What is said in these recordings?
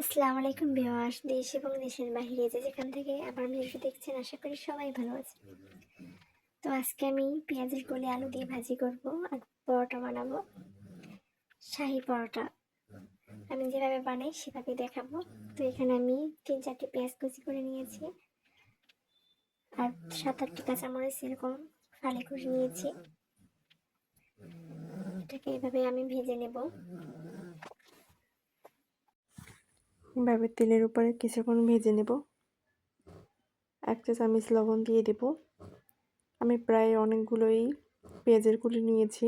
আসসালামু আলাইকুম ভিউয়ার্স, দেশ এবং দেশের বাইরে যে যেখান থেকে আমার ভিডিওটি দেখছেন, আশা করি সবাই ভালো আছে তো আজকে আমি পেঁয়াজের কলি আলু দিয়ে ভাজি করব আর পরোটা বানাবো, শাহি পরোটা। আমি যেভাবে বানাই সেভাবে দেখাবো। তো এখানে আমি তিন চারটি পেঁয়াজ কুচি করে নিয়েছি আর সাত আটটি কাঁচামরিচ এরকম ফালি করে নিয়েছি। এটাকে এভাবে আমি ভেজে নেব। এভাবে তেলের উপরে কিছুক্ষণ ভেজে নেব? এক চা চামচ লবণ দিয়ে দেব। আমি প্রায় অনেকগুলোই পেঁয়াজের কুলি নিয়েছি।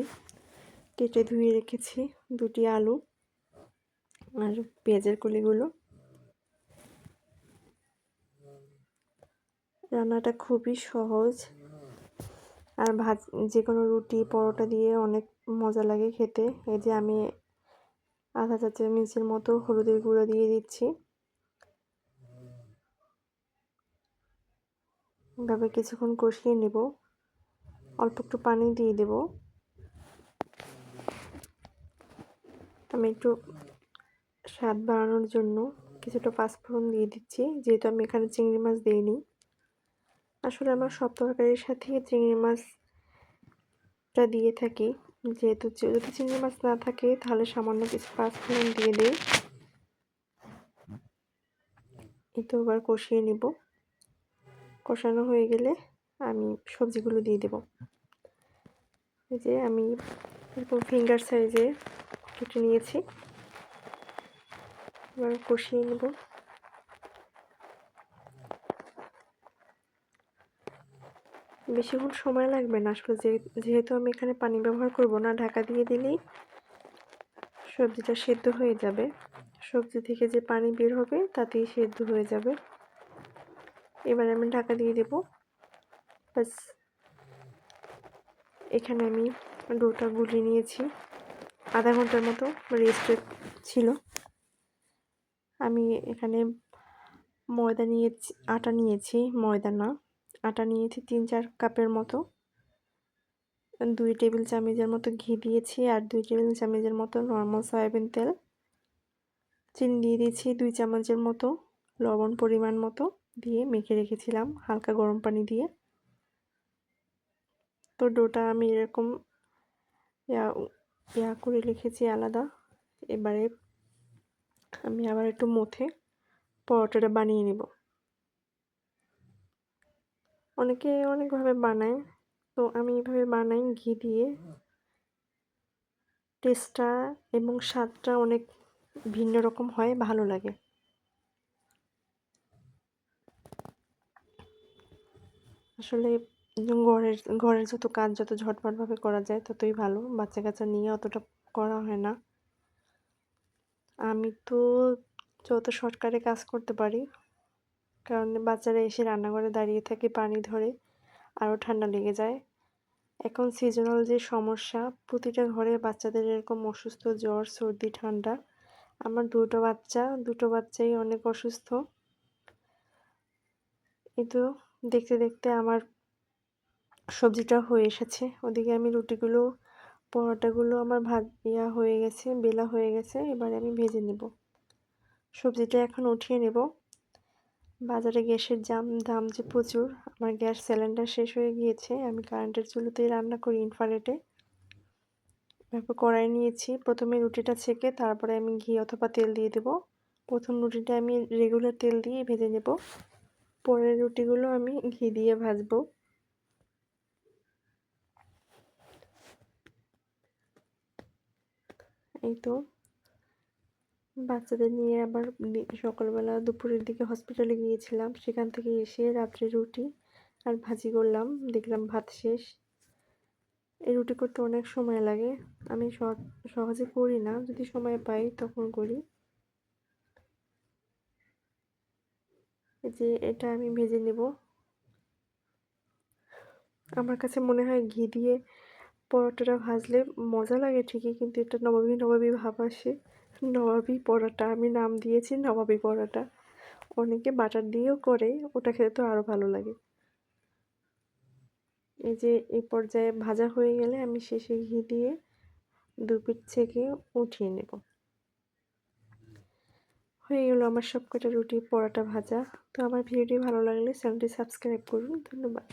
কেটে ধুয়ে রেখেছি দুটি আলু আর পেঁয়াজের কুলিগুলো রান্নাটা খুবই সহজ আর ভাজ যে কোনো রুটি, পরোটা দিয়ে অনেক মজা লাগে খেতে। এই যে আমি আধা চা চামচের মতো হলুদের গুঁড়ো দিয়ে দিচ্ছি। এভাবে কিছুক্ষণ কষিয়ে নেব। অল্প একটু পানি দিয়ে দেব। আমি একটু স্বাদ বাড়ানোর জন্য কিছুটা পাঁচফোড়ন দিয়ে দিচ্ছি, যেহেতু আমি এখানে চিংড়ি মাছ দিইনি। আসলে আমার সব তরকারির সাথে চিংড়ি মাছটা দিয়ে থাকি। যেহেতু যদি চিংড়ি মাছ না থাকে, তাহলে সামান্য কিছু পাঁচফোড়ন দিয়ে দিই। এতো এবার কষিয়ে নিব। কষানো হয়ে গেলে আমি সবজিগুলো দিয়ে দেব। এই যে আমি এরকম ফিঙ্গার সাইজে কেটে নিয়েছি। এবার কষিয়ে নেব। বেশিক্ষণ সময় লাগবে না। আসলে যেহেতু আমি এখানে পানি ব্যবহার করব না, ঢাকা দিয়ে দিলেই সবজিটা সেদ্ধ হয়ে যাবে। সবজি থেকে যে পানি বের হবে, তাতেই সেদ্ধ হয়ে যাবে। এবার আমি ঢাকা দিয়ে দেব। বাস এখানে আমি ডোটা গুলিয়ে নিয়েছি। আধা ঘণ্টার মতো রেস্টে ছিল। আমি এখানে ময়দা নিয়েছি আটা নিয়েছি, ময়দা না। আটা নিয়েছি তিন চার কাপের মতো। দুই টেবিল চামচের মতো ঘি দিয়েছি আর দুই টেবিল চামচের মতো নর্মাল সয়াবিন তেল। চিনি দিয়ে দিয়েছি দুই চামচের মতো লবণ পরিমাণ মতো দিয়ে মেখে রেখেছিলাম হালকা গরম পানি দিয়ে। তো ডোটা আমি এরকম ইয়া করে রেখেছি আলাদা। এবারে আমি আবার একটু মথে পরোটাটা বানিয়ে নিব। অনেকে অনেকভাবে বানায়। তো আমি এভাবে বানাই ঘি দিয়ে। টেস্টটা এবং স্বাদটা অনেক ভিন্ন রকম হয়, ভালো লাগে। আসলে ঘরের ঘরের যত কাজ যত ঝটপটভাবে করা যায় ততই ভালো। বাচ্চা কাচ্চা নিয়ে অতটা করা হয় না। আমি তো যত শর্টকাটে কাজ করতে পারি কারণ বাচ্চারা এসে রান্নাঘরে দাঁড়িয়ে থাকে পানি ধরে, আরও ঠান্ডা লেগে যায়। এখন সিজনাল যে সমস্যা, প্রতিটা ঘরে বাচ্চাদের এরকম অসুস্থ জ্বর, সর্দি, ঠান্ডা। আমার দুটো বাচ্চা, দুটো বাচ্চাই অনেক অসুস্থ। কিন্তু দেখতে দেখতে আমার সবজিটা হয়ে এসেছে। ওদিকে আমি রুটিগুলো, পরোটাগুলো আমার ভাত ইয়া হয়ে গেছে, বেলা হয়ে গেছে, এবারে আমি ভেজে নেব। সবজিটা এখন উঠিয়ে নেব। বাজারে গ্যাসের জাম, দাম যে প্রচুর, আমার গ্যাস সিলিন্ডার শেষ হয়ে গিয়েছে, আমি কারেন্টের চুলোতেই রান্না করি ইনফারেটে তারপর কড়াই নিয়েছি, প্রথমে রুটিটা ছেঁকে, তারপরে আমি ঘি অথবা তেল দিয়ে দেব। প্রথম রুটিটা আমি রেগুলার তেল দিয়ে ভেজে নেব। পরের রুটিগুলো আমি ঘি দিয়ে ভাজবো। এই তো। বাচ্চাদের নিয়ে আবার সকালবেলা দুপুরের দিকে হসপিটালে গিয়েছিলাম। সেখান থেকে এসে রাত্রে রুটি আর ভাজি করলাম। দেখলাম ভাত শেষ। এই রুটি করতে অনেক সময় লাগে। আমি সহজে করি না। যদি সময় পাই তখন করি। যে এটা আমি ভেজে নেব। আমার কাছে মনে হয় ঘি দিয়ে পরোটাটা ভাজলে মজা লাগে ঠিকই, কিন্তু এটা নবাবী নবাবী ভাব আসে। নবাবী পরোটা, আমি নাম দিয়েছি নবাবি পরোটা। অনেকে বাটার দিয়েও করে, ওটা খেতে তো আরও ভালো লাগে। এই যে এই পর্যায়ে ভাজা হয়ে গেলে আমি শেষে ঘি দিয়ে দু পিঠ থেকে উঠিয়ে নেব। হয়ে গেল আমার সব কটা রুটি পরোটা ভাজা। তো আমার ভিডিওটি ভালো লাগলে চ্যানেলটি সাবস্ক্রাইব করুন। ধন্যবাদ।